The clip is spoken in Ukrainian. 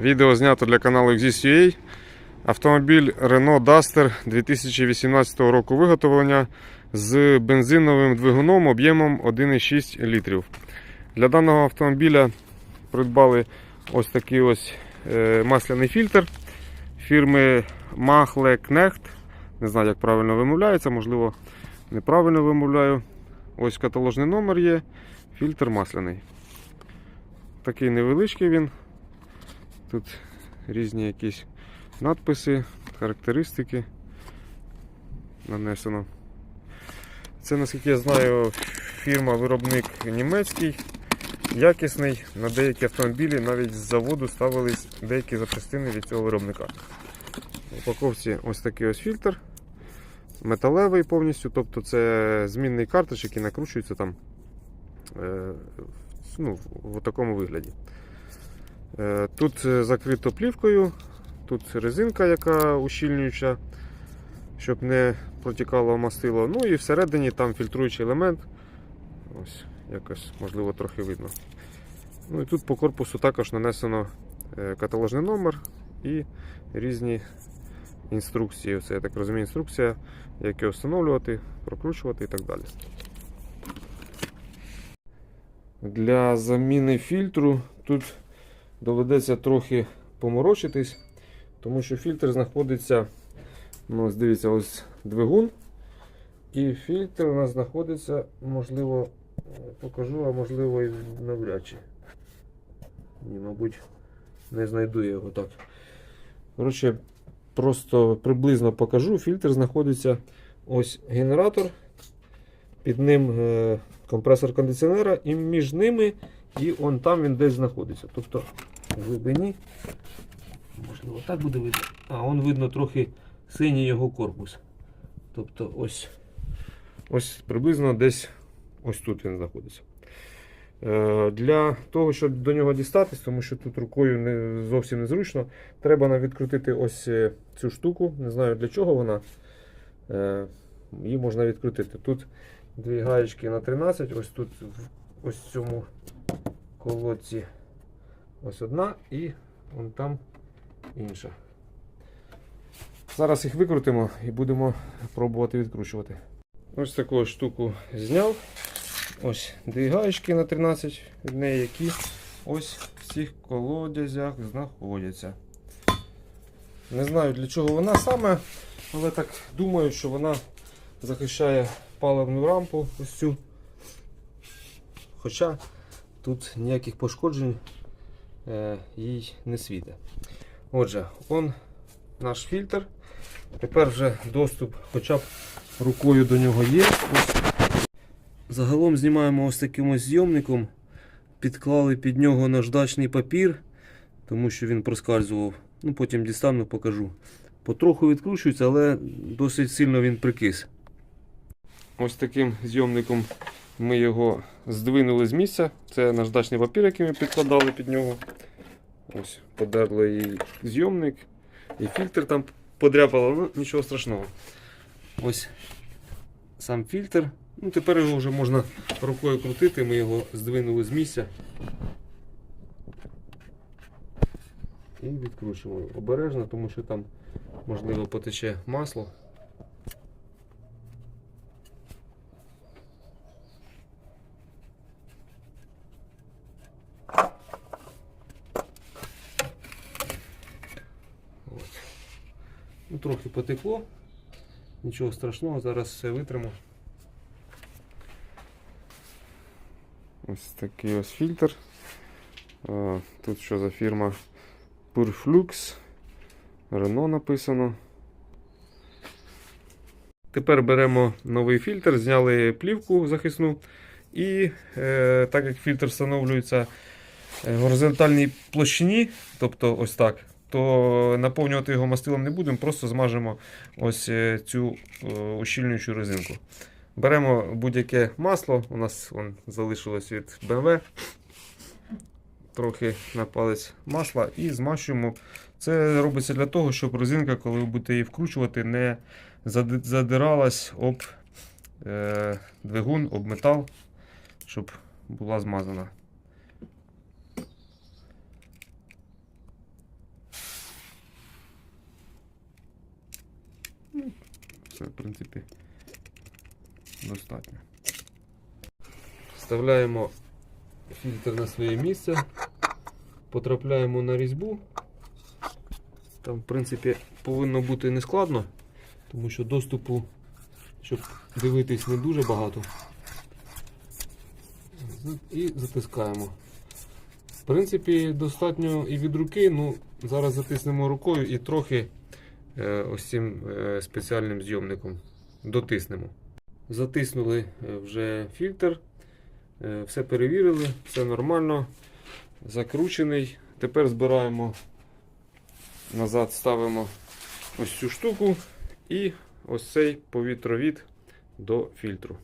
Відео знято для каналу Exist.ua. Автомобіль Renault Duster 2018 року виготовлення з бензиновим двигуном об'ємом 1,6 літрів. Для даного автомобіля придбали ось такий ось е, масляний фільтр фірми Machle Knecht. Не знаю, як правильно вимовляється, можливо, неправильно вимовляю. Ось каталожний номер є. Фільтр масляний. Такий невеличкий він. Тут різні якісь надписи, характеристики нанесено. Це, наскільки я знаю, фірма-виробник німецький, якісний. На деякі автомобілі навіть з заводу ставились деякі запчастини від цього виробника. В упаковці ось такий ось фільтр. Металевий повністю, тобто це змінний картridж, який накручується там е, ну, в такому вигляді. Е, Тут е, закрито плівкою, тут резинка, яка ущільнююча, щоб не протікало мастило. Ну і всередині там фільтруючий елемент. Ось, якось, можливо, трохи видно. Ну і тут по корпусу також нанесено е, каталожний номер і різні інструкції. Це, я так розумію, інструкція, як його встановлювати, прокручувати і так далі. Для заміни фільтру тут доведеться трохи поморочитись, тому що фільтр знаходиться, ну, ось дивіться, ось двигун. І фільтр у нас знаходиться, можливо, покажу, а можливо і навряд чи. Ні, мабуть, не знайду я його так. Коротше, просто приблизно покажу. Фільтр знаходиться ось генератор, під ним е, компресор кондиціонера, і між ними і он там він десь знаходиться. Тобто в глибині, можливо, так буде видно. А он видно трохи синій його корпус. Тобто ось, ось приблизно десь ось тут він знаходиться. Е, Для того, щоб до нього дістатись, тому що тут рукою не, зовсім незручно, треба відкрутити ось е, цю штуку. Не знаю для чого вона. Е, Її можна відкрутити. Тут дві гаєчки на 13, ось тут в ось цьому колодці ось одна і вон там інша. Зараз їх викрутимо і будемо пробувати відкручувати. Ось таку штуку зняв. Ось дві гаєчки на 13 від неї, які ось в цих колодязях знаходяться. Не знаю для чого вона саме, але так думаю, що вона захищає паливну рампу ось цю. Хоча тут ніяких пошкоджень е, їй не світить. Отже, он наш фільтр. Тепер вже доступ хоча б рукою до нього є. Загалом знімаємо ось таким ось зйомником. Підклали під нього наждачний папір, тому що він проскальзував. Ну, Потім дістану, покажу. Потроху відкручується, але досить сильно він прикис. Ось таким зйомником ми його здвинули з місця. Це наждачний папір, який ми підкладали під нього. Ось, подерли і зйомник, і фільтр там подряпало, ну нічого страшного. Ось сам фільтр. Ну, Тепер його вже можна рукою крутити, ми його здвинули з місця. І відкручуємо обережно, тому що там можливо потече масло. От. Ну, трохи потекло, нічого страшного, зараз все витримо. Ось такий ось фільтр. Тут що за фірма Purflux. Renault написано. Тепер беремо новий фільтр, зняли плівку захисну. І е, так як фільтр встановлюється в горизонтальній площині, тобто ось так, то наповнювати його мастилом не будемо, просто змажемо ось е, цю е, ущільнюючу резинку. Беремо будь-яке масло, у нас вон, залишилось від BMW. Трохи на палець масла і змащуємо. Це робиться для того, щоб резинка, коли ви будете її вкручувати, не задиралась об е, двигун, об метал, щоб була змазана. Все, в принципі, достатньо. Вставляємо фільтр на своє місце, потрапляємо на різьбу. Там, в принципі, повинно бути нескладно, тому що доступу, щоб дивитись, не дуже багато. І затискаємо. В принципі, достатньо і від руки. Ну, зараз затиснемо рукою і трохи ось цим е, спеціальним зйомником дотиснемо. Затиснули е, вже фільтр, е, все перевірили, все нормально, закручений. Тепер збираємо назад, ставимо ось цю штуку і ось цей повітровід до фільтру.